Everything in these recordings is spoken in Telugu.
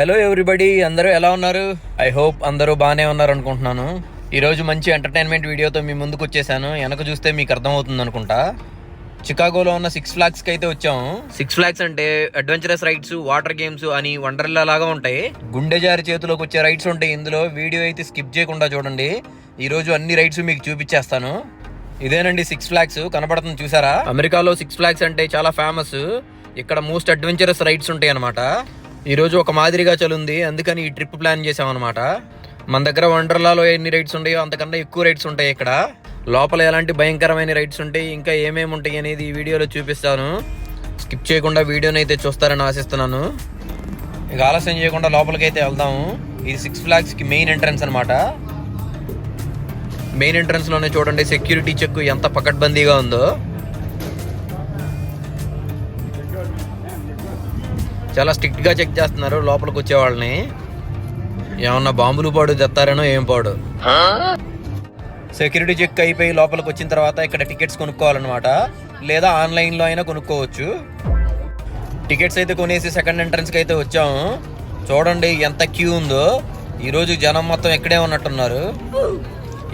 హలో ఎవ్రీబడి అందరూ ఎలా ఉన్నారు? ఐ హోప్ అందరూ బాగానే ఉన్నారు అనుకుంటున్నాను ఈరోజు మంచి ఎంటర్టైన్మెంట్ వీడియోతో మీ ముందుకు వచ్చేసాను. వెనక చూస్తే మీకు అర్థమవుతుంది అనుకుంటా. చికాగోలో ఉన్న సిక్స్ ఫ్లాగ్స్కి అయితే వచ్చాము సిక్స్ ఫ్లాగ్స్ అంటే అడ్వెంచరస్ రైడ్స్ వాటర్ గేమ్స్ అని వండర్లా లాగా ఉంటాయి. గుండె జారి చేతిలోకి వచ్చే రైడ్స్ ఉంటాయి. ఇందులో వీడియో అయితే స్కిప్ చేయకుండా చూడండి. ఈరోజు అన్ని రైడ్స్ మీకు చూపించేస్తాను. ఇదేనండి సిక్స్ ఫ్లాగ్స్ కనపడుతుంది చూసారా? అమెరికాలో సిక్స్ ఫ్లాగ్స్ అంటే చాలా ఫేమస్ ఇక్కడ మోస్ట్ అడ్వెంచరస్ రైడ్స్ ఉంటాయి అనమాట ఈరోజు ఒక మాదిరిగా చలుంది. అందుకని ఈ ట్రిప్ ప్లాన్ చేసామన్నమాట మన దగ్గర వండర్లాలో ఎన్ని రైడ్స్ ఉంటాయో అంతకన్నా ఎక్కువ రైడ్స్ ఉంటాయి ఇక్కడ. లోపల ఎలాంటి భయంకరమైన రైడ్స్ ఉంటాయి ఇంకా ఏమేమి ఉంటాయి అనేది ఈ వీడియోలో చూపిస్తాను. స్కిప్ చేయకుండా వీడియోని అయితే చూస్తారని ఆశిస్తున్నాను. ఇక ఆలస్యం చేయకుండా లోపలికి అయితే వెళ్దాము. ఇది సిక్స్ ఫ్లాగ్స్కి మెయిన్ ఎంట్రన్స్ అనమాట మెయిన్ ఎంట్రన్స్లోనే చూడండి సెక్యూరిటీ చెక్ ఎంత పకడ్బందీగా ఉందో. చాలా స్ట్రిక్ట్గా చెక్ చేస్తున్నారు లోపలికి వచ్చే వాళ్ళని. ఏమన్నా బాంబులు పాడు తెస్తారేనో ఏం పాడు. సెక్యూరిటీ చెక్ అయిపోయి లోపలికి వచ్చిన తర్వాత ఇక్కడ టికెట్స్ కొనుక్కోవాలన్నమాట. లేదా ఆన్లైన్లో అయినా కొనుక్కోవచ్చు. టికెట్స్ అయితే కొనేసి సెకండ్ ఎంట్రన్స్కి అయితే వచ్చాము. చూడండి ఎంత క్యూ ఉందో. ఈరోజు జనం మొత్తం ఇక్కడే ఉన్నట్టున్నారు.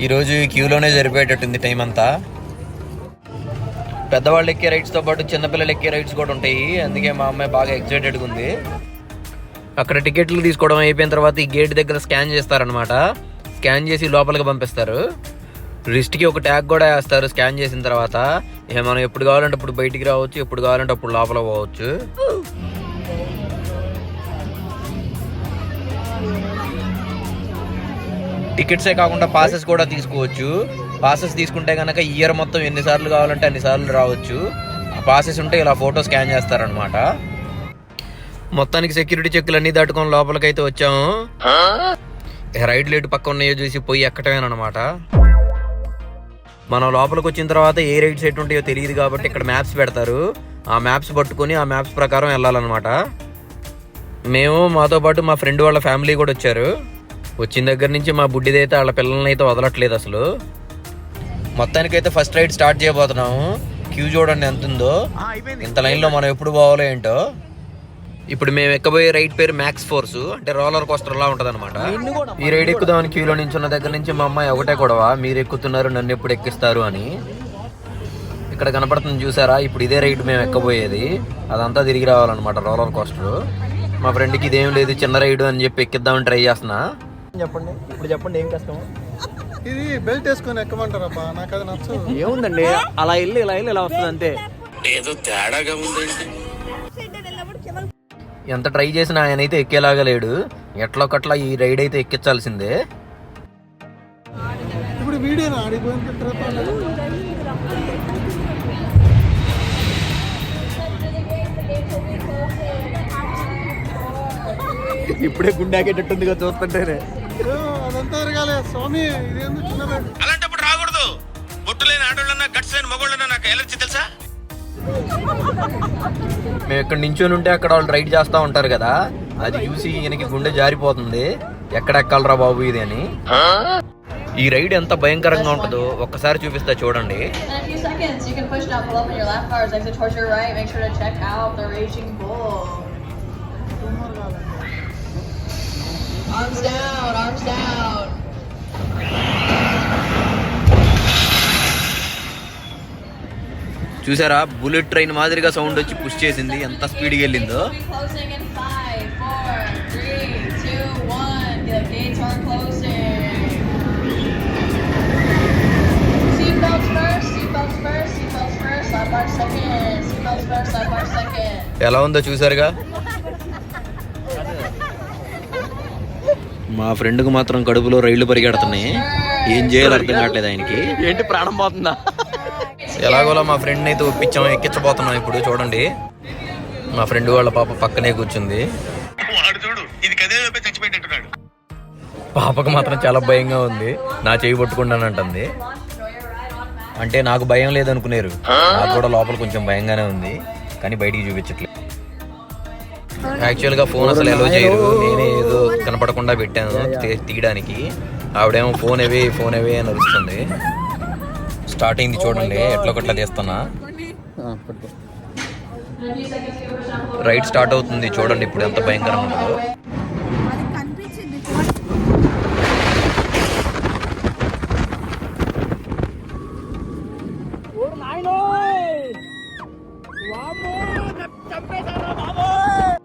ఈరోజు క్యూలోనే సరిపోయేటట్టుంది టైం అంతా. పెద్దవాళ్ళు ఎక్కే రైడ్స్తో పాటు చిన్నపిల్లలు ఎక్కే రైడ్స్ కూడా ఉంటాయి. అందుకే మా అమ్మాయి బాగా ఎక్సైటెడ్గా ఉంది. అక్కడ టికెట్లు తీసుకోవడం అయిపోయిన తర్వాత ఈ గేట్ దగ్గర స్కాన్ చేస్తారనమాట స్కాన్ చేసి లోపలికి పంపిస్తారు. రిస్ట్కి ఒక ట్యాగ్ కూడా వేస్తారు స్కాన్ చేసిన తర్వాత. మనం ఎప్పుడు కావాలంటే అప్పుడు బయటికి రావచ్చు ఎప్పుడు కావాలంటే అప్పుడు లోపల పోవచ్చు. టికెట్సే కాకుండా పాసెస్ కూడా తీసుకోవచ్చు. పాసెస్ తీసుకుంటే కనుక ఇయర్ మొత్తం ఎన్నిసార్లు కావాలంటే అన్నిసార్లు రావచ్చు. ఆ పాసెస్ ఉంటే ఇలా ఫోటో స్కాన్ చేస్తారనమాట మొత్తానికి సెక్యూరిటీ చెక్కులు అన్ని దాటుకొని లోపలికైతే వచ్చాము. రైడ్ లేట్ పక్క ఉన్నాయో చూసి పోయి ఎక్కటమేనమాట మనం లోపలికి వచ్చిన తర్వాత ఏ రైడ్స్ ఎటు ఉంటాయో తెలియదు కాబట్టి ఇక్కడ మ్యాప్స్ పెడతారు. ఆ మ్యాప్స్ పట్టుకొని ఆ మ్యాప్స్ ప్రకారం వెళ్ళాలన్నమాట. మేము మాతో పాటు మా ఫ్రెండ్ వాళ్ళ ఫ్యామిలీ కూడా వచ్చారు. వచ్చిన దగ్గర నుంచి మా బుడ్డిదైతే వాళ్ళ పిల్లల్ని అయితే వదలట్లేదు అసలు. మొత్తానికైతే ఫస్ట్ రైడ్ స్టార్ట్ చేయబోతున్నాము. క్యూ చూడండి ఎంత ఉందో ఇంత లైన్లో మనం ఎప్పుడు పోవాలో ఏంటో. ఇప్పుడు మేము ఎక్కబోయే రైడ్ పేరు మ్యాక్స్ ఫోర్స్ అంటే రోలర్ కోస్టర్ లా ఉంటది అనమాట ఈ రైడ్ ఎక్కుదామని క్యూలో నించున్న దగ్గర నుంచి మా అమ్మాయి ఒకటే గొడవ మీరు ఎక్కుతున్నారు నన్ను ఎప్పుడు ఎక్కిస్తారు అని. ఇక్కడ కనపడుతుంది చూసారా? ఇప్పుడు ఇదే రైడ్ మేము ఎక్కబోయేది. అదంతా తిరిగి రావాలన్నమాట రోలర్ కోస్టర్ మా ఫ్రెండ్కి ఇదేం లేదు చిన్న రైడ్ అని చెప్పి ఎక్కిద్దామని ట్రై చేస్తున్నా. చెప్పండి. ఇప్పుడు చెప్పండి ఏం కష్టం? ఇది బెల్ట్ వేసుకొని ఎక్కమంటారప్ప నాకు అది నచ్చదు. ఏముందండి? అలా వెళ్ళి ఇలా వెళ్ళి ఇలా వస్తుంది అంతే. ఏదో తేడాగా ఉందండి. ఎంత ట్రై చేసినా ఆయన అయితే ఎక్కేలాగా లేడు. ఎట్లా ఒకట్లా ఈ రైడ్ అయితే ఎక్కించాల్సిందే. ఇప్పుడు వీడియో ఇప్పుడే గుండాకేటట్టుందిగా చూస్తుంటేనే. ఏ, అదంతా ఎరగాలి స్వామి ఇదేందో చిన్న బెల్ట్ అలాంటప్పుడు రాకూడదు. బొట్టు లేని ఆడోళ్ళన్నా గట్స్ లేని మగోళ్ళన్నా నాకు ఎలర్జీ తెలుసా? మేము ఇక్కడ నించొని ఉంటే అక్కడ వాళ్ళు రైడ్ చేస్తూ ఉంటారు కదా అది చూసి ఈయనకి గుండె జారిపోతుంది. ఎక్కడ ఎక్కాలరా బాబు ఇది అని. ఈ రైడ్ ఎంత భయంకరంగా ఉంటుందో ఒక్కసారి చూపిస్తా చూడండి. Arms down, arms down. చూసారా? బుల్లెట్ ట్రైన్ మాదిరిగా సౌండ్ వచ్చి పుష్ చేసింది. ఎంత స్పీడ్గా వెళ్ళిందో. We'll be closing మా ఫ్రెండ్కి మాత్రం కడుపులో రైళ్ళు పరిగెడుతున్నాయి. ఏం చేయాలో అర్థం కావట్లేదు ఆయనకి. ఏంటి ప్రాణం పోతుందా? ఎలాగోలా మా ఫ్రెండ్ అయితే ఒప్పించాం ఎక్కించబోతున్నాం ఇప్పుడు చూడండి. మా ఫ్రెండ్ వాళ్ళ పాప పక్కనే కూర్చుంది. వాడు చూడు ఇది కదే చచ్చిపోయేటట్టున్నాడు పాపకు మాత్రం చాలా భయంగా ఉంది. నా చేయి పట్టుకుంటానంటుంది అంటే నాకు భయం లేదనుకునేరు. నాకు కూడా లోపల కొంచెం భయంగానే ఉంది. కానీ బయటికి చూపించట్లేదు. యాక్చువల్గా ఫోన్ అసలు ఎలో చేయరు నేనే ఏదో కనపడకుండా పెట్టాను తీ- తీయడానికి. ఆవిడేమో ఫోన్ అవే ఫోన్ అవే అని అరుస్తుంది. స్టార్ట్ అయింది చూడండి ఎట్లా ఒకట్లా తీస్తున్నా రైడ్ స్టార్ట్ అవుతుంది చూడండి ఇప్పుడు ఎంత భయంకరంగా ఉంటుందో కనిపించింది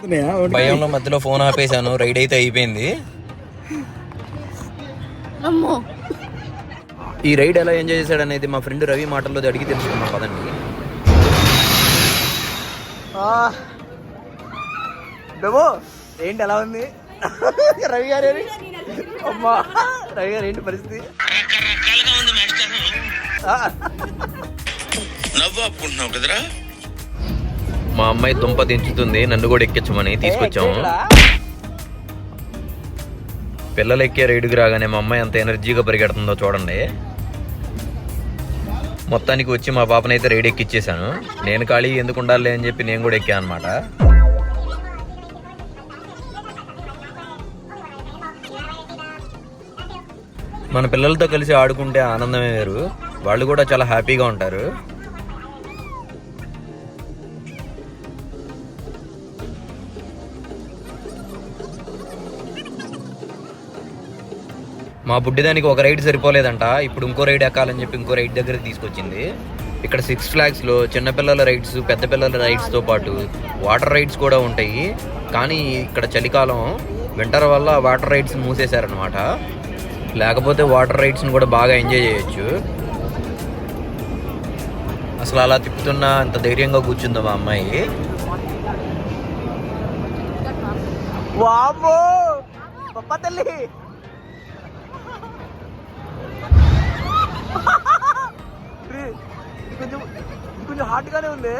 భయంలో మధ్యలో ఫోన్ ఆపేశాను రైడ్ అయితే అయిపోయింది. అమ్మో. ఈ రైడ్ ఎలా ఎంజాయ్ చేశాడు అనేది మా ఫ్రెండ్ రవి మాటల్లో అడిగి తెలుసుకున్నాం పదండి. బేబో ఏంటి ఎలా ఉంది? రవి గారు? అమ్మా రవి గారు ఏంటి పరిస్థితి? రకరకాలుగా ఉంది మాస్టర్. ఆ, నవ్వు ఆపుకుంటున్నావు కదరా? మా అమ్మాయి దుంప దించుతుంది నన్ను కూడా ఎక్కించమని తీసుకొచ్చాము? పిల్లలు ఎక్కే రైడ్కి రాగానే మా అమ్మాయి అంత ఎనర్జీగా పరిగెడుతుందో చూడండి. మొత్తానికి వచ్చి మా పాపనైతే రైడ్ ఎక్కిచ్చేసాను నేను ఖాళీ ఎందుకు ఉండాలి అని చెప్పి నేను కూడా ఎక్కాను అనమాట మన పిల్లలతో కలిసి ఆడుకుంటే ఆనందమే వేరు. వాళ్ళు కూడా చాలా హ్యాపీగా ఉంటారు. మా బుడ్డిదానికి ఒక రైడ్ సరిపోలేదంట. ఇప్పుడు ఇంకో రైడ్ ఎక్కాలని చెప్పి ఇంకో రైడ్ దగ్గర తీసుకొచ్చింది. ఇక్కడ సిక్స్ ఫ్లాగ్స్లో చిన్నపిల్లల రైడ్స్ పెద్ద పిల్లల రైడ్స్తో పాటు వాటర్ రైడ్స్ కూడా ఉంటాయి. కానీ ఇక్కడ చలికాలం వింటర్ వల్ల వాటర్ రైడ్స్ మూసేశారనమాట లేకపోతే వాటర్ రైడ్స్ని కూడా బాగా ఎంజాయ్ చేయొచ్చు. అసలు అలా తిప్పుతున్నా అంత ధైర్యంగా కూర్చుందా మా అమ్మాయి. వామ్మో! తల్లి! కొంచెం కొంచెం హాట్ గానే ఉంది.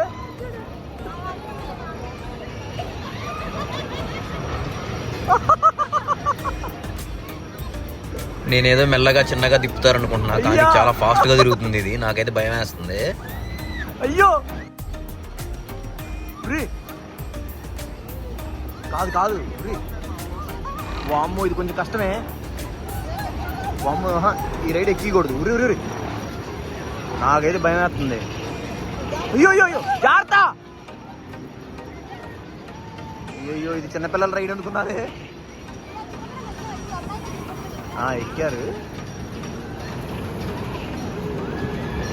నేనేదో మెల్లగా చిన్నగా తిప్పుతారనుకుంటున్నా. కానీ అయ్యా! చాలా ఫాస్ట్గా తిరుగుతుంది ఇది. నాకైతే భయం వేస్తుంది. అయ్యో! కాదు కాదు వామ్మో ఇది కొంచెం కష్టమే. ఆహా, ఈ రైడ్ ఎక్కకూడదు ఉరి ఉరి ఉరి నాకైతే భయం వేస్తుంది. అయ్యో అయ్యో అయ్యో జాగ్రత్త! అయ్యో అయ్యో ఇది చిన్నపిల్లల రైడ్ అనుకున్నారే. ఆ, ఎక్కారు.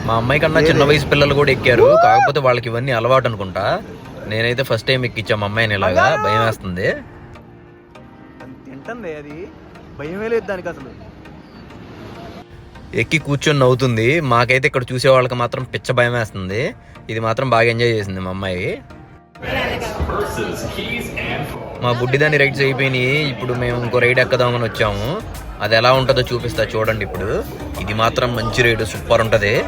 మా అమ్మాయి కన్నా చిన్న వయసు పిల్లలు కూడా ఎక్కారు. కాకపోతే వాళ్ళకి ఇవన్నీ అలవాటు అనుకుంటా. నేనైతే ఫస్ట్ టైం ఎక్కించా మా అమ్మాయిని ఇలాగా. భయం వేస్తుంది. అది తింటుంది అది. భయమే లేదు దానికి అసలు. ఎక్కి కూర్చొని నవ్వుతుంది. మాకైతే ఇక్కడ చూసే వాళ్ళకి మాత్రం పిచ్చ భయం వేస్తుంది. ఇది మాత్రం బాగా ఎంజాయ్ చేసింది మా అమ్మాయి. మా బుడ్డిదాని రైడ్స్ అయిపోయినాయి. ఇప్పుడు మేము ఇంకో రైడ్ ఎక్కదామని వచ్చాము. అది ఎలా ఉంటుందో చూపిస్తా చూడండి ఇప్పుడు. ఇది మాత్రం మంచి రైడ్ సూపర్ ఉంటుంది.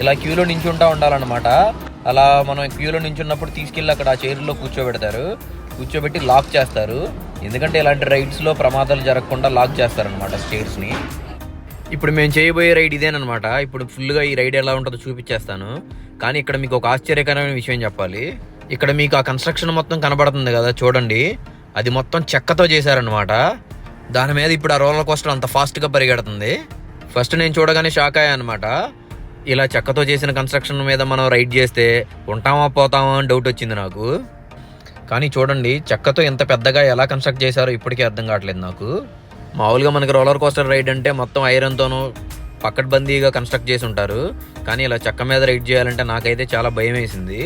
ఇలా క్యూలో నించుంటా ఉండాలన్నమాట. అలా మనం క్యూలో నించున్నప్పుడు తీసుకెళ్ళి అక్కడ ఆ చైర్లో కూర్చోబెడతారు. కూర్చోబెట్టి లాక్ చేస్తారు. ఎందుకంటే ఇలాంటి రైడ్స్లో ప్రమాదాలు జరగకుండా లాక్ చేస్తారనమాట చైర్స్ని ఇప్పుడు మేము చేయబోయే రైడ్ ఇదేనమాట ఇప్పుడు ఫుల్గా ఈ రైడ్ ఎలా ఉంటుందో చూపించేస్తాను కానీ ఇక్కడ మీకు ఒక ఆశ్చర్యకరమైన విషయం చెప్పాలి. ఇక్కడ మీకు ఆ కన్స్ట్రక్షన్ మొత్తం కనబడుతుంది కదా చూడండి. అది మొత్తం చెక్కతో చేశారనమాట దాని మీద ఇప్పుడు ఆ రోలర్ కోస్టర్ అంత ఫాస్ట్గా పరిగెడుతుంది. ఫస్ట్ నేను చూడగానే షాక్ అయ్యా అనమాట ఇలా చెక్కతో చేసిన కన్స్ట్రక్షన్ మీద మనం రైడ్ చేస్తే ఉంటామా పోతామా అని డౌట్ వచ్చింది నాకు. కానీ చూడండి చెక్కతో ఎంత పెద్దగా ఎలా కన్స్ట్రక్ట్ చేశారో ఇప్పటికీ అర్థం కావట్లేదు నాకు. మామూలుగా మనకి రోలర్ కోస్టర్ రైడ్ అంటే మొత్తం ఐరన్తోనూ పక్కడ్బందీగా కన్స్ట్రక్ట్ చేసి ఉంటారు. కానీ ఇలా చెక్క మీద రైడ్ చేయాలంటే నాకైతే చాలా భయం వేసింది.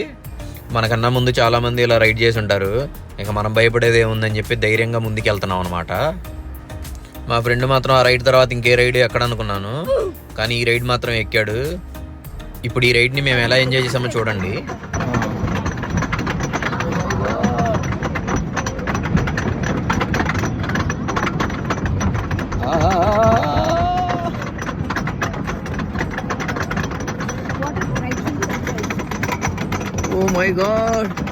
మనకన్నా ముందు చాలామంది ఇలా రైడ్ చేసి ఉంటారు. ఇంకా మనం భయపడేది ఏముందని చెప్పి ధైర్యంగా ముందుకు వెళ్తున్నాం అనమాట మా ఫ్రెండ్ మాత్రం ఆ రైడ్ తర్వాత ఇంకే రైడ్ ఎక్కడ అనుకున్నాను. కానీ ఈ రైడ్ మాత్రం ఎక్కాడు. ఇప్పుడు ఈ రైడ్ని మేము ఎలా ఎంజాయ్ చేసామో చూడండి. ఓ మై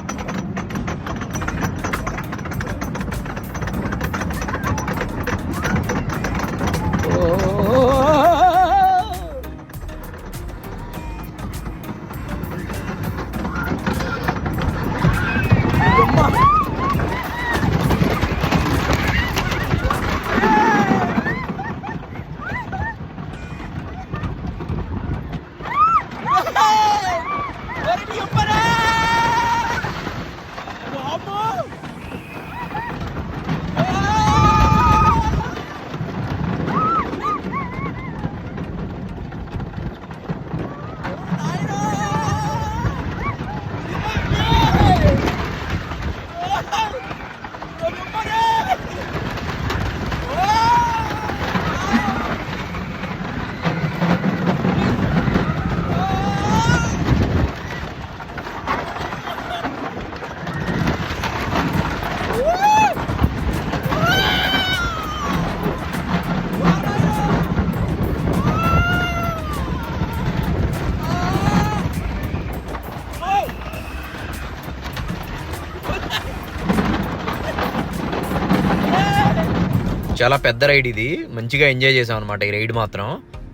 చాలా పెద్ద రైడ్ ఇది. మంచిగా ఎంజాయ్ చేసాం అనమాట ఈ రైడ్ మాత్రం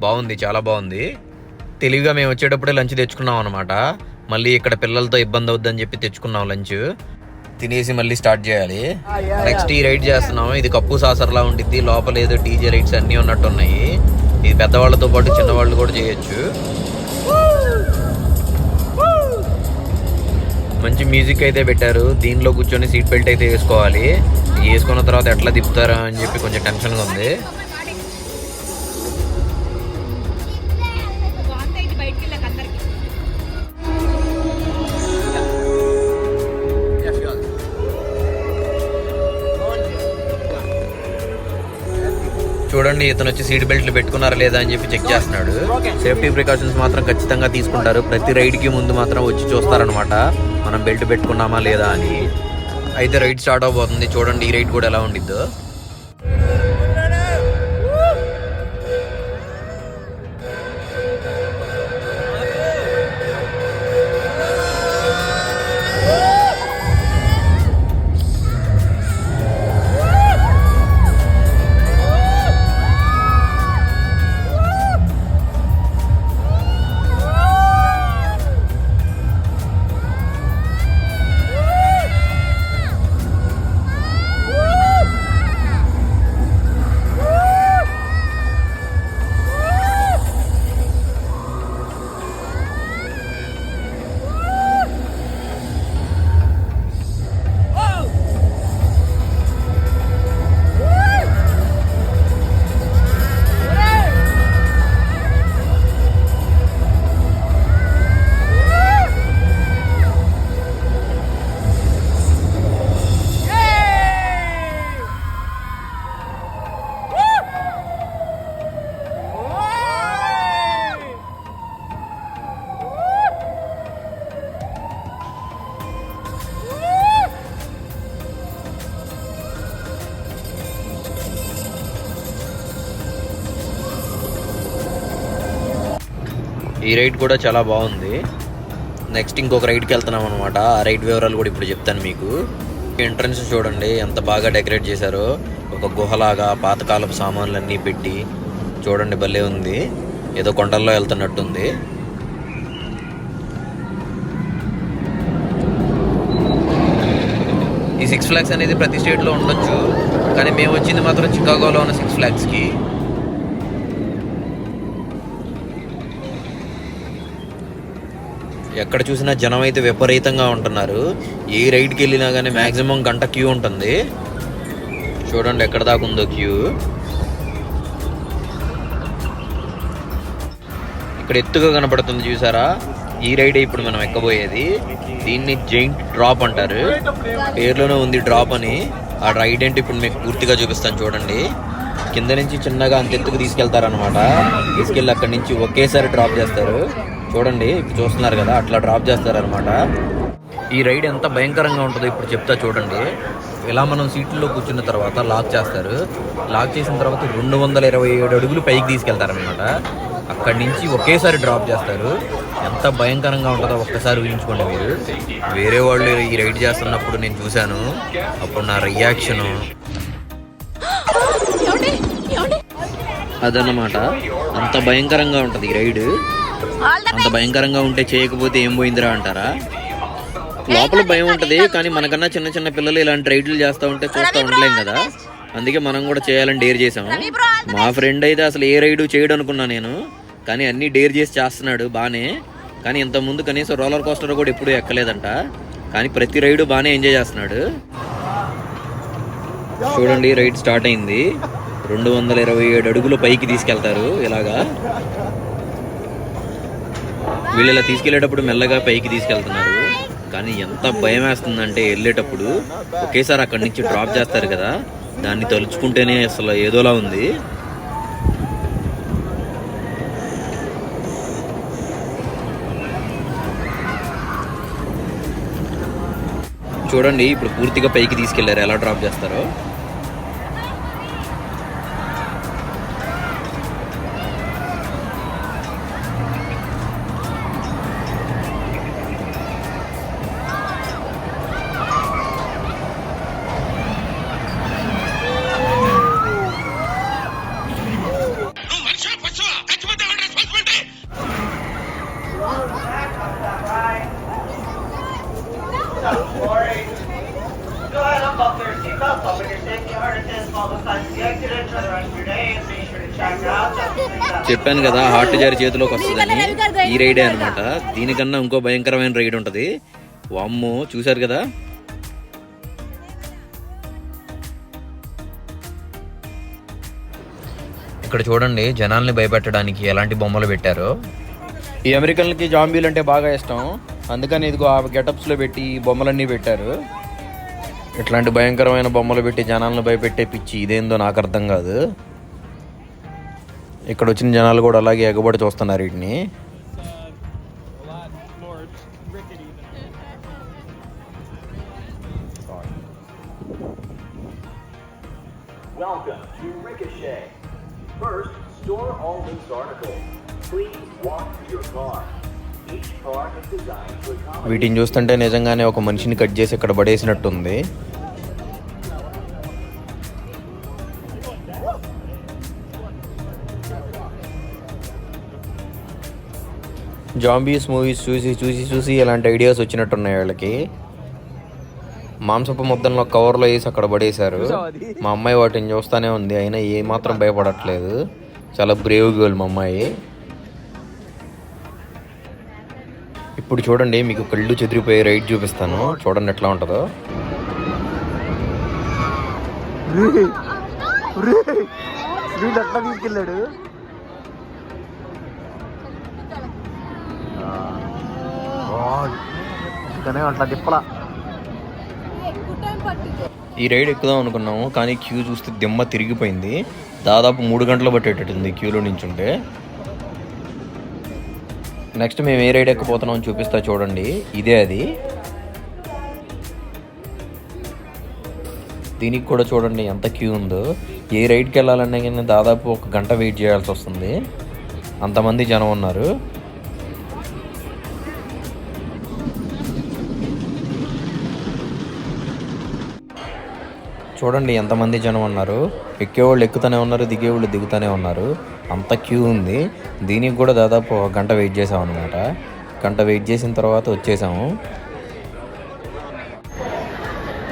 బాగుంది చాలా బాగుంది. తెలివిగా మేము వచ్చేటప్పుడే లంచ్ తెచ్చుకున్నాం అనమాట మళ్ళీ ఇక్కడ పిల్లలతో ఇబ్బంది అవుద్దని చెప్పి తెచ్చుకున్నాం లంచ్. తినేసి మళ్ళీ స్టార్ట్ చేయాలి. నెక్స్ట్ ఈ రైడ్ చేస్తున్నాం. ఇది కప్పు సాసర్లా ఉండిద్ది. లోపల ఏదో డీజే రైడ్స్ అన్నీ ఉన్నట్టు ఉన్నాయి ఇది పెద్దవాళ్ళతో పాటు చిన్నవాళ్ళు కూడా చేయొచ్చు. మంచి మ్యూజిక్ అయితే పెట్టారు. దీనిలో కూర్చొని సీట్ బెల్ట్ అయితే వేసుకోవాలి. వేసుకున్న తర్వాత ఎట్లా తిప్పుతారా అని చెప్పి కొంచెం టెన్షన్గా ఉంది. చూడండి ఇతను వచ్చి సీట్ బెల్ట్లు పెట్టుకున్నారా లేదా అని చెప్పి చెక్ చేస్తున్నాడు. సేఫ్టీ ప్రికాషన్స్ మాత్రం ఖచ్చితంగా తీసుకుంటారు. ప్రతి రైడ్కి ముందు మాత్రం వచ్చి చూస్తారనమాట మనం బెల్ట్ పెట్టుకున్నామా లేదా అని. అయితే రైడ్ స్టార్ట్ అవబోతుంది. చూడండి ఈ రైడ్ కూడా ఎలా ఉండిద్దో. ఈ రైడ్ కూడా చాలా బాగుంది. నెక్స్ట్ ఇంకొక రైడ్కి వెళ్తున్నాం అనమాట ఆ రైడ్ వివరాలు కూడా ఇప్పుడు చెప్తాను మీకు. ఎంట్రన్స్ చూడండి ఎంత బాగా డెకరేట్ చేశారో. ఒక గుహలాగా పాతకాలపు సామాన్లన్నీ పెట్టి చూడండి భలే ఉంది. ఏదో కొండల్లో వెళ్తున్నట్టుంది. ఈ సిక్స్ ఫ్లాగ్స్ అనేది ప్రతి స్టేట్లో ఉండొచ్చు. కానీ మేము వచ్చింది మాత్రం చికాగోలో ఉన్న సిక్స్ ఫ్లాగ్స్కి ఎక్కడ చూసినా జనం అయితే విపరీతంగా ఉంటున్నారు. ఏ రైడ్కి వెళ్ళినా కానీ మ్యాక్సిమం గంట క్యూ ఉంటుంది. చూడండి ఎక్కడ దాకా ఉందో క్యూ. ఇక్కడ ఎత్తుగా కనపడుతుంది చూసారా? ఈ రైడ్ ఇప్పుడు మనం ఎక్కబోయేది. దీన్ని జైంట్ డ్రాప్ అంటారు. పేర్లోనే ఉంది డ్రాప్ అని. ఆ రైడ్ ఏంటి ఇప్పుడు మీకు పూర్తిగా చూపిస్తాను చూడండి. కింద నుంచి చిన్నగా అంత ఎత్తుకు తీసుకెళ్తారనమాట తీసుకెళ్ళి అక్కడి నుంచి ఒకేసారి డ్రాప్ చేస్తారు. చూడండి ఇప్పుడు చూస్తున్నారు కదా అట్లా డ్రాప్ చేస్తారనమాట ఈ రైడ్ ఎంత భయంకరంగా ఉంటుందో ఇప్పుడు చెప్తా చూడండి. ఇలా మనం సీట్లో కూర్చున్న తర్వాత లాక్ చేస్తారు. లాక్ చేసిన తర్వాత రెండు వందల ఇరవై ఏడు అడుగులు పైకి తీసుకెళ్తారనమాట అక్కడి నుంచి ఒకేసారి డ్రాప్ చేస్తారు. ఎంత భయంకరంగా ఉంటుందో ఒక్కసారి ఊహించుకోండి మీరు. వేరే వాళ్ళు ఈ రైడ్ చేస్తున్నప్పుడు నేను చూశాను. అప్పుడు నా రియాక్షను అదన్నమాట. అంత భయంకరంగా ఉంటుంది ఈ రైడ్. అంత భయంకరంగా ఉంటే చేయకపోతే ఏం పోయిందిరా అంటారా? లోపల భయం ఉంటది కానీ మనకన్నా చిన్న చిన్న పిల్లలు ఇలాంటి రైడ్లు చేస్తూ ఉంటే చూస్తూ ఉండలేం కదా. అందుకే మనం కూడా చేయాలని డేర్ చేసాము. మా ఫ్రెండ్ అయితే అసలు ఏ రైడు చేయడు అనుకున్నా నేను కానీ అన్ని డేర్ చేసి చేస్తున్నాడు బానే. కానీ ఇంత ముందు కనీసం రోలర్ కోస్టర్ కూడా ఎప్పుడూ ఎక్కలేదంట. కానీ ప్రతి రైడు బాగానే ఎంజాయ్ చేస్తున్నాడు. చూడండి రైడ్ స్టార్ట్ అయింది. రెండు వందల ఇరవై ఏడు అడుగులు పైకి తీసుకెళ్తారు ఇలాగా. వీళ్ళు ఇలా తీసుకెళ్ళేటప్పుడు మెల్లగా పైకి తీసుకెళ్తున్నారు. కానీ ఎంత భయం వేస్తుందంటే వెళ్ళేటప్పుడు ఒకేసారి అక్కడి నుంచి డ్రాప్ చేస్తారు కదా. దాన్ని తలుచుకుంటేనే అసలు ఏదోలా ఉంది. చూడండి ఇప్పుడు పూర్తిగా పైకి తీసుకెళ్ళారు. ఎలా డ్రాప్ చేస్తారో. చెప్పాను కదా హార్ట్ జారి చేతిలోకి వస్తుందని. ఈ రైడే అనమాట దీనికన్నా ఇంకో భయంకరమైన రైడ్ ఉంటుంది. వామ్మో చూశారు కదా? ఇక్కడ చూడండి జనాల్ని భయపెట్టడానికి ఎలాంటి బొమ్మలు పెట్టారో. ఈ అమెరికన్లకి జాంబీలు అంటే బాగా ఇష్టం. అందుకని ఇదిగో ఆ గెటప్స్లో పెట్టి బొమ్మలన్నీ పెట్టారు. ఇట్లాంటి భయంకరమైన బొమ్మలు పెట్టి జనాలను భయపెట్టే పిచ్చి ఇదేందో నాకు అర్థం కాదు. ఇక్కడ వచ్చిన జనాలు కూడా అలాగే ఎగబడి చూస్తున్నారు వీటిని. వీటిని చూస్తుంటే నిజంగానే ఒక మనిషిని కట్ చేసి ఇక్కడ పడేసినట్టుంది. జాంబీస్ మూవీస్ చూసి చూసి చూసి ఇలాంటి ఐడియాస్ వచ్చినట్టున్నాయి వాళ్ళకి. మాంసపు ముద్దలను కవర్లో వేసి అక్కడ పడేశారు. మా అమ్మాయి వాటిని చూస్తానే ఉంది. అయినా ఏమాత్రం భయపడట్లేదు. చాలా బ్రేవ్ గర్ల్ మా అమ్మాయి. ఇప్పుడు చూడండి మీకు కళ్ళు చెదిరిపోయే రైడ్ చూపిస్తాను. చూడండి ఎట్లా ఉంటుందో. ఎట్లా తీసుకెళ్ళాడు? కానీ అట్లా తిప్పల. ఈ రైడ్ ఎక్కుదాం అనుకున్నాము కానీ క్యూ చూస్తే దిమ్మ తిరిగిపోయింది. దాదాపు మూడు గంటలు పట్టేటట్టుంది క్యూలో నించుంటే. నెక్స్ట్ మేము ఏ రైడ్ ఎక్కపోతున్నాం అని చూపిస్తా చూడండి. ఇదే అది. దీనికి కూడా చూడండి ఎంత క్యూ ఉందో. ఏ రైడ్కి వెళ్ళాలన్నా కానీ దాదాపు ఒక గంట వెయిట్ చేయాల్సి వస్తుంది. అంతమంది జనం ఉన్నారు. చూడండి ఎంతమంది జనం ఉన్నారు. ఎక్కేవాళ్ళు ఎక్కుతూనే ఉన్నారు దిగేవాళ్ళు దిగుతూనే ఉన్నారు. అంత క్యూ ఉంది. దీనికి కూడా దాదాపు ఒక గంట వెయిట్ చేసాం అనమాట గంట వెయిట్ చేసిన తర్వాత వచ్చేసాము.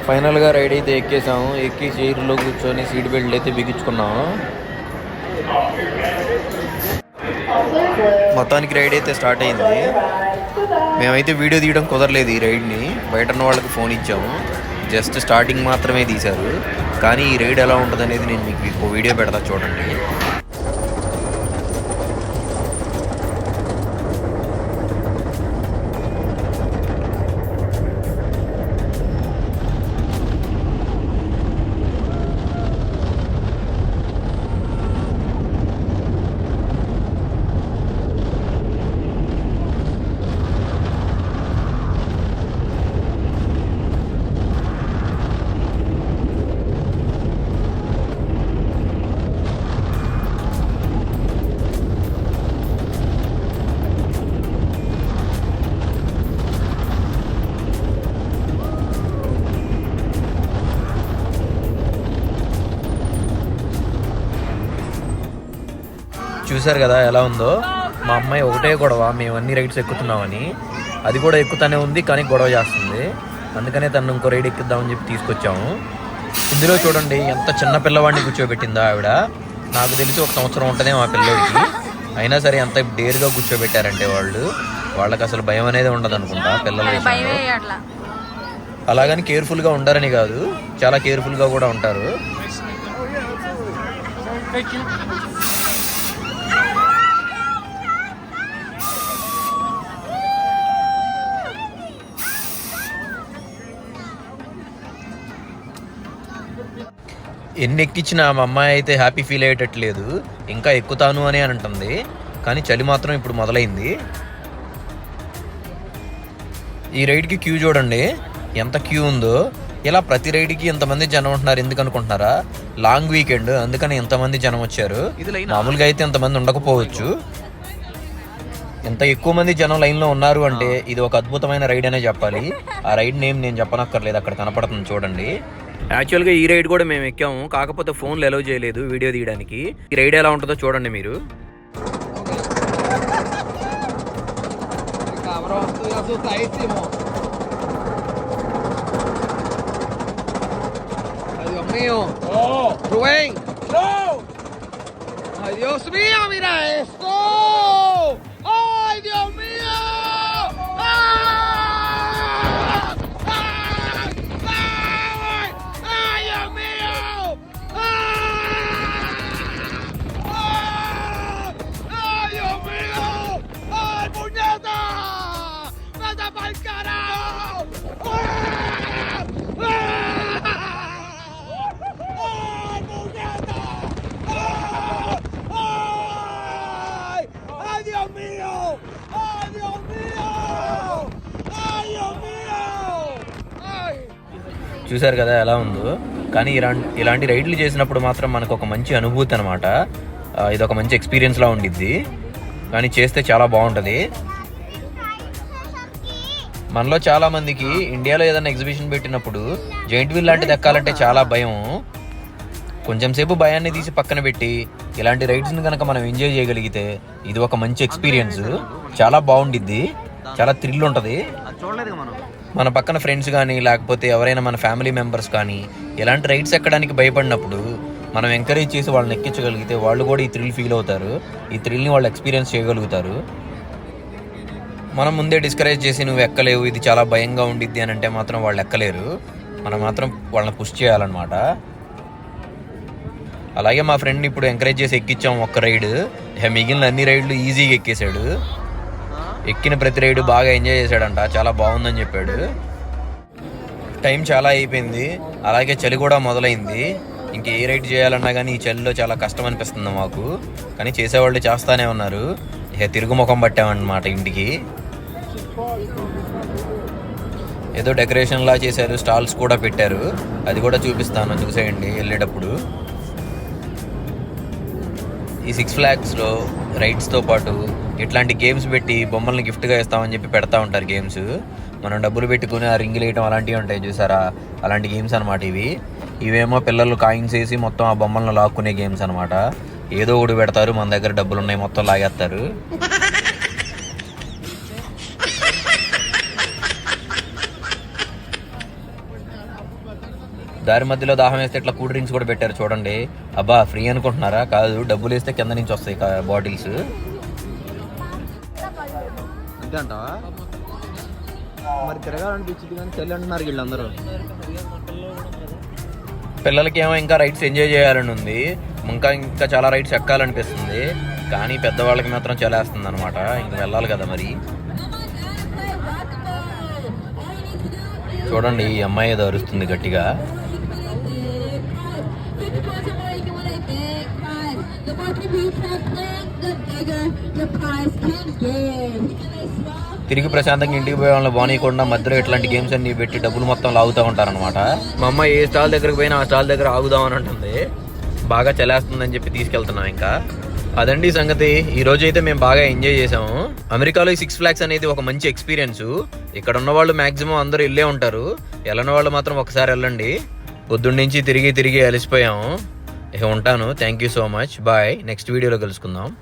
ఫైనల్గా రైడ్ అయితే ఎక్కేసాము. ఎక్కి చైర్లో కూర్చొని సీట్ బెల్ట్ అయితే బిగించుకున్నాము. మొత్తానికి రైడ్ అయితే స్టార్ట్ అయింది. మేమైతే వీడియో తీయడం కుదరలేదు ఈ రైడ్ని. బయట ఉన్న వాళ్ళకి ఫోన్ ఇచ్చాము. జస్ట్ స్టార్టింగ్ మాత్రమే తీశారు. కానీ ఈ రైడ్ ఎలా ఉంటుంది అనేది నేను మీకు వీడియో పెడతా చూడండి. చూశారు కదా ఎలా ఉందో? మా అమ్మాయి ఒకటే గొడవ మేము అన్ని రైడ్స్ ఎక్కుతున్నామని. అది కూడా ఎక్కుతానే ఉంది కానీ గొడవ చేస్తుంది. అందుకనే తను ఇంకో రైడ్ ఎక్కిద్దామని చెప్పి తీసుకొచ్చాము. ఇందులో చూడండి ఎంత చిన్న పిల్లవాడిని కూర్చోబెట్టిందో ఆవిడ. నాకు తెలిసి ఒక సంవత్సరం ఉంటుందే మా పిల్లోడికి. అయినా సరే ఎంత డేర్గా కూర్చోబెట్టారంటే వాళ్ళు. వాళ్ళకి అసలు భయం అనేది ఉండదు అనుకుంటా పిల్లల అలాగని కేర్ఫుల్గా ఉండరని కాదు. చాలా కేర్ఫుల్గా కూడా ఉంటారు. ఎన్ని ఎక్కించినా మా అమ్మాయి అయితే హ్యాపీ ఫీల్ అయ్యేటట్లేదు. ఇంకా ఎక్కుతాను అని అని అంటుంది. కానీ చలి మాత్రం ఇప్పుడు మొదలైంది. ఈ రైడ్కి క్యూ చూడండి. ఎంత క్యూ ఉందో. ఇలా ప్రతి రైడ్కి ఇంతమంది జనం ఉంటున్నారు ఎందుకు అనుకుంటున్నారా? లాంగ్ వీకెండ్ అందుకని ఇంతమంది జనం వచ్చారు. మామూలుగా అయితే ఇంతమంది ఉండకపోవచ్చు. ఎంత ఎక్కువ మంది జనం లైన్లో ఉన్నారు అంటే ఇది ఒక అద్భుతమైన రైడ్ అనే చెప్పాలి. ఆ రైడ్ నేమ్ నేను చెప్పనక్కర్లేదు. అక్కడ కనపడుతుంది చూడండి. యాక్చువల్గా ఈ రైడ్ కూడా మేము ఎక్కాము. కాకపోతే ఫోన్లు అలౌ చేయలేదు వీడియో తీయడానికి. ఈ రైడ్ ఎలా ఉంటుందో చూడండి మీరు. Dios mío, mira esto. చూశారు కదా ఎలా ఉందో. కానీ ఇలాంటి ఇలాంటి రైడ్లు చేసినప్పుడు మాత్రం మనకు ఒక మంచి అనుభూతి అనమాట ఇది ఒక మంచి ఎక్స్పీరియన్స్లా ఉండిద్ది. కానీ చేస్తే చాలా బాగుంటుంది. మనలో చాలా మందికి ఇండియాలో ఏదైనా ఎగ్జిబిషన్ పెట్టినప్పుడు జైంట్ వీల్ లాంటిది ఎక్కాలంటే చాలా భయం. కొంచెం సేపు భయాన్ని తీసి పక్కన పెట్టి ఇలాంటి రైడ్స్ని కనుక మనం ఎంజాయ్ చేయగలిగితే ఇది ఒక మంచి ఎక్స్పీరియన్స్ చాలా బాగుండిద్ది. చాలా థ్రిల్ ఉంటుంది. చూడలేదు మనం. మన పక్కన ఫ్రెండ్స్ కానీ లేకపోతే ఎవరైనా మన ఫ్యామిలీ మెంబర్స్ కానీ ఇలాంటి రైడ్స్ ఎక్కడానికి భయపడినప్పుడు మనం ఎంకరేజ్ చేసి వాళ్ళని ఎక్కించగలిగితే వాళ్ళు కూడా ఈ థ్రిల్ ఫీల్ అవుతారు. ఈ థ్రిల్ని వాళ్ళు ఎక్స్పీరియన్స్ చేయగలుగుతారు. మనం ముందే డిస్కరేజ్ చేసి నువ్వు ఎక్కలేవు ఇది చాలా భయంగా ఉండిద్ది అని అంటే మాత్రం వాళ్ళు ఎక్కలేరు. మనం మాత్రం వాళ్ళని పుష్ చేయాలన్నమాట. అలాగే మా ఫ్రెండ్ని ఇప్పుడు ఎంకరేజ్ చేసి ఎక్కించాం ఒక్క రైడ్ మిగిలిన అన్ని రైడ్లు ఈజీగా ఎక్కేశాడు. ఎక్కిన ప్రతి రైడు బాగా ఎంజాయ్ చేశాడంట. చాలా బాగుందని చెప్పాడు. టైం చాలా అయిపోయింది. అలాగే చలి కూడా మొదలైంది. ఇంక ఏ రైడ్ చేయాలన్నా కానీ ఈ చలిలో చాలా కష్టం అనిపిస్తుంది మాకు. కానీ చేసేవాళ్ళు చేస్తానే ఉన్నారు. ఇక తిరుగు ముఖం పట్టామన్నమాట ఇంటికి. ఏదో డెకరేషన్లా చేశారు. స్టాల్స్ కూడా పెట్టారు. అది కూడా చూపిస్తాను. చూసేయండి. వెళ్ళేటప్పుడు. ఈ సిక్స్ ఫ్లాగ్స్లో రైడ్స్తో పాటు ఇట్లాంటి గేమ్స్ పెట్టి బొమ్మల్ని గిఫ్ట్గా ఇస్తామని చెప్పి పెడతా ఉంటారు గేమ్స్ మనం డబ్బులు పెట్టుకుని ఆ రింగులు వేయటం అలాంటివి ఉంటాయి చూసారా? అలాంటి గేమ్స్ అనమాట ఇవి. ఇవేమో పిల్లలు కాయిన్స్ వేసి మొత్తం ఆ బొమ్మలను లాక్కునే గేమ్స్ అనమాట ఏదో ఒకటి పెడతారు మన దగ్గర డబ్బులు ఉన్నాయి మొత్తం లాగేస్తారు. దారి మధ్యలో దాహం వేస్తే ఇట్లా కూల్ డ్రింక్స్ కూడా పెట్టారు చూడండి. అబ్బా ఫ్రీ అనుకుంటున్నారా? కాదు డబ్బులు వేస్తే కింద నుంచి వస్తాయి బాటిల్స్. అంతే అంటావా? మరి తిరగాలనిపించింది కానీ చెల్లి అంటున్నారు వీళ్ళందరూ. పిల్లలకి ఏమో ఇంకా రైడ్స్ ఎంజాయ్ చేయాలని ఉంది. ఇంకా ఇంకా చాలా రైడ్స్ ఎక్కాలనిపిస్తుంది. కానీ పెద్దవాళ్ళకి మాత్రం చలేస్తుంది అనమాట ఇంక వెళ్ళాలి కదా మరి. చూడండి ఈ అమ్మాయి ఏదో అరుస్తుంది గట్టిగా. తిరిగి ప్రశాంతంగా ఇంటికి పోయే వాళ్ళని బానియకుండా మధ్యలో ఇట్లాంటి గేమ్స్ అన్ని పెట్టి డబ్బులు మొత్తం లాగుతూ ఉంటారనమాట మా అమ్మ ఏ స్టాల్ దగ్గరకు పోయినా ఆ స్టాల్ దగ్గర ఆగుదాం అని అంటుంది. బాగా చలేస్తుందని చెప్పి తీసుకెళ్తున్నాం ఇంకా. అదండి ఈ సంగతి. ఈ రోజు అయితే మేము బాగా ఎంజాయ్ చేసాము అమెరికాలో ఈ సిక్స్ ఫ్లాగ్స్ అనేది ఒక మంచి ఎక్స్పీరియన్స్ ఇక్కడ ఉన్న వాళ్ళు మాక్సిమం అందరూ వెళ్ళే ఉంటారు. వెళ్ళని వాళ్ళు మాత్రం ఒకసారి వెళ్ళండి. పొద్దున్న నుంచి తిరిగి తిరిగి అలసిపోయాము. ఉంటాను. Thank you so much bye next వీడియోలో కలుసుకుందాం.